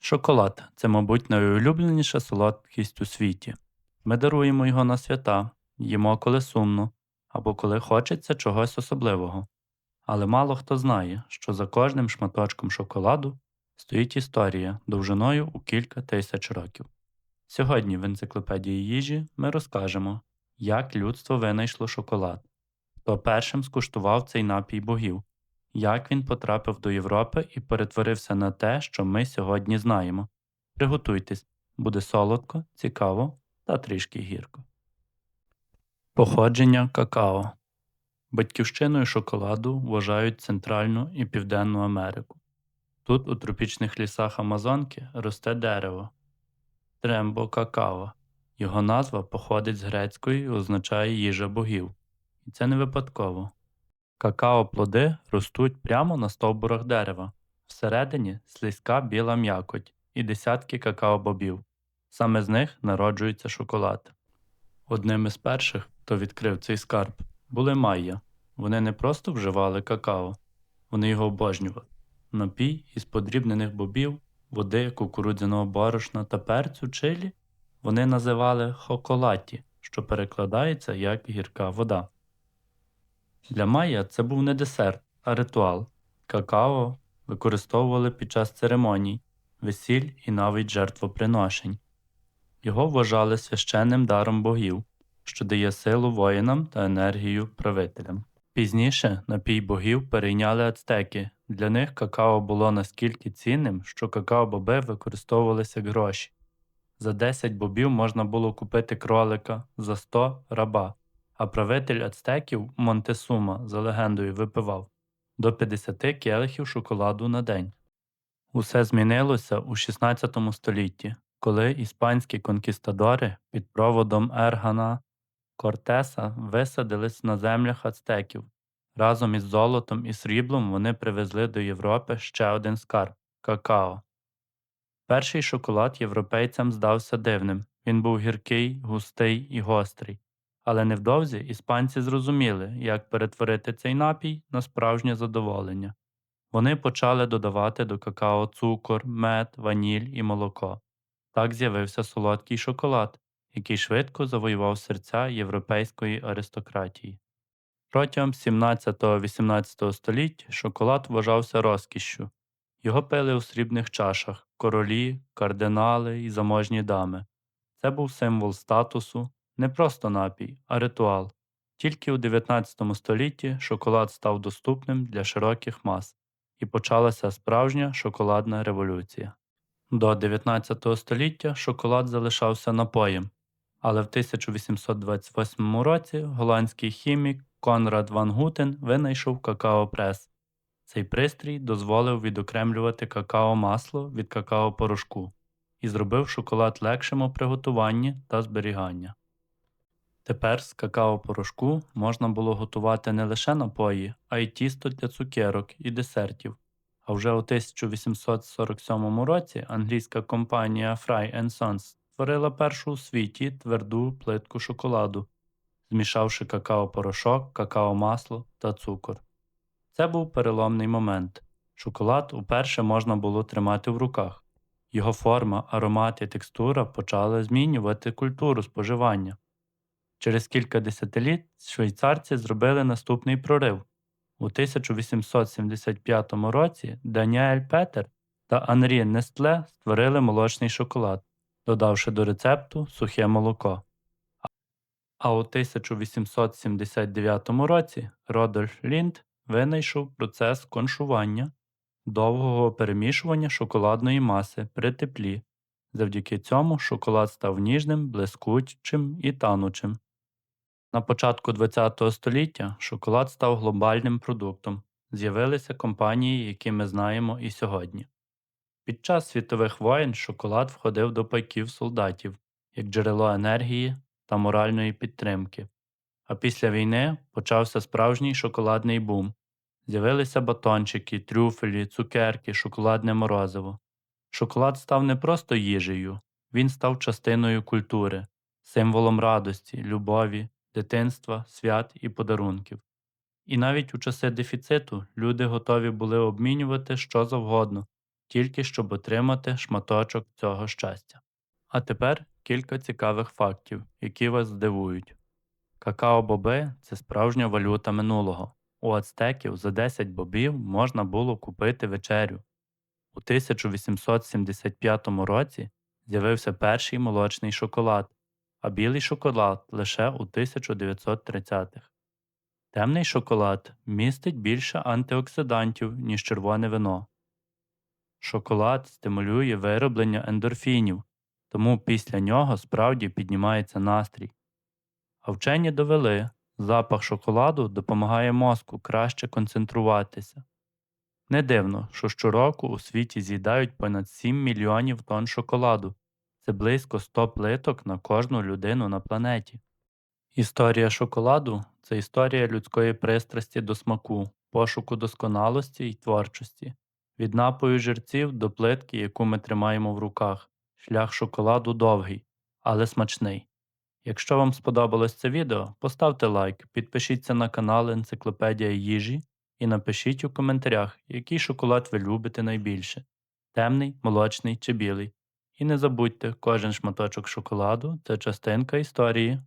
Шоколад це, мабуть, найулюбленіша солодкість у світі. Ми даруємо його на свята, їмо коли сумно або коли хочеться чогось особливого. Але мало хто знає, що за кожним шматочком шоколаду стоїть історія довжиною у кілька тисяч років. Сьогодні в енциклопедії їжі ми розкажемо, як людство винайшло шоколад, хто першим скуштував цей напій богів, як він потрапив до Європи і перетворився на те, що ми сьогодні знаємо. Приготуйтесь, буде солодко, цікаво та трішки гірко. Походження какао Батьківщиною шоколаду вважають Центральну і Південну Америку. Тут, у тропічних лісах Амазонки, росте дерево трембо какао. Його назва походить з грецької і означає їжа богів. І це не випадково. Какао-плоди ростуть прямо на стовбурах дерева, всередині слизька біла м'якоть і десятки какао-бобів. Саме з них народжується шоколад. Одним із перших, хто відкрив цей скарб, були майя. Вони не просто вживали какао, вони його обожнювали. Напій із подрібнених бобів, води, кукурудзяного борошна та перцю чилі вони називали хоколаті, що перекладається як гірка вода. Для майя це був не десерт, а ритуал. Какао використовували під час церемоній, весіль і навіть жертвоприношень. Його вважали священним даром богів, що дає силу воїнам та енергію правителям. Пізніше напій богів перейняли ацтеки. Для них какао було наскільки цінним, що какао-боби використовувалися як гроші. За 10 бобів можна було купити кролика, за 100 раба, а правитель ацтеків Монтесума за легендою випивав до 50 келихів шоколаду на день. Усе змінилося у 16 столітті, коли іспанські конкістадори під проводом Ергана Кортеса висадились на землях ацтеків. Разом із золотом і сріблом вони привезли до Європи ще один скарб какао. Перший шоколад європейцям здався дивним. Він був гіркий, густий і гострий. Але невдовзі іспанці зрозуміли, як перетворити цей напій на справжнє задоволення. Вони почали додавати до какао цукор, мед, ваніль і молоко. Так з'явився солодкий шоколад, який швидко завоював серця європейської аристократії. Протягом 17-18 століть шоколад вважався розкішшю. Його пили у срібних чашах королі, кардинали і заможні дами. Це був символ статусу, не просто напій, а ритуал. Тільки у 19 столітті шоколад став доступним для широких мас, і почалася справжня шоколадна революція. До 19 століття шоколад залишався напоєм, але в 1828 році голландський хімік Конрад Ван Гутен винайшов какао-прес. Цей пристрій дозволив відокремлювати какао-масло від какао-порошку і зробив шоколад легшим у приготуванні та зберіганні. Тепер з какао-порошку можна було готувати не лише напої, а й тісто для цукерок і десертів. А вже у 1847 році англійська компанія Fry Sons створила першу у світі тверду плитку шоколаду, змішавши какао-порошок, какао-масло та цукор. Це був переломний момент. Шоколад уперше можна було тримати в руках. Його форма, аромат і текстура почали змінювати культуру споживання. Через кілька десятиліть швейцарці зробили наступний прорив. У 1875 році Даніель Петер та Анрі Нестле створили молочний шоколад, додавши до рецепту сухе молоко. А у 1879 році Родольф Лінд винайшов процес коншування довгого перемішування шоколадної маси при теплі. Завдяки цьому шоколад став ніжним, блискучим і танучим. На початку ХХ століття шоколад став глобальним продуктом. З'явилися компанії, які ми знаємо і сьогодні. Під час світових воєн шоколад входив до пайків солдатів як джерело енергії та моральної підтримки. А після війни почався справжній шоколадний бум. З'явилися батончики, трюфелі, цукерки, шоколадне морозиво. Шоколад став не просто їжею, він став частиною культури, символом радості, любові, дитинства, свят і подарунків. І навіть у часи дефіциту люди готові були обмінювати що завгодно, тільки щоб отримати шматочок цього щастя. А тепер кілька цікавих фактів, які вас здивують. Какао-боби це справжня валюта минулого. У ацтеків за 10 бобів можна було купити вечерю. У 1875 році з'явився перший молочний шоколад, а білий шоколад лише у 1930-х. Темний шоколад містить більше антиоксидантів, ніж червоне вино. Шоколад стимулює вироблення ендорфінів, тому після нього справді піднімається настрій. А вчені довели, запах шоколаду допомагає мозку краще концентруватися. Не дивно, що щороку у світі з'їдають понад 7 мільйонів тонн шоколаду. Це близько 100 плиток на кожну людину на планеті. Історія шоколаду це історія людської пристрасті до смаку, пошуку досконалості й творчості, від напою жерців до плитки, яку ми тримаємо в руках. Шлях шоколаду довгий, але смачний. Якщо вам сподобалось це відео, поставте лайк, підпишіться на канал Енциклопедія їжі і напишіть у коментарях, який шоколад ви любите найбільше темний, молочний чи білий. І не забудьте, кожен шматочок шоколаду це частинка історії.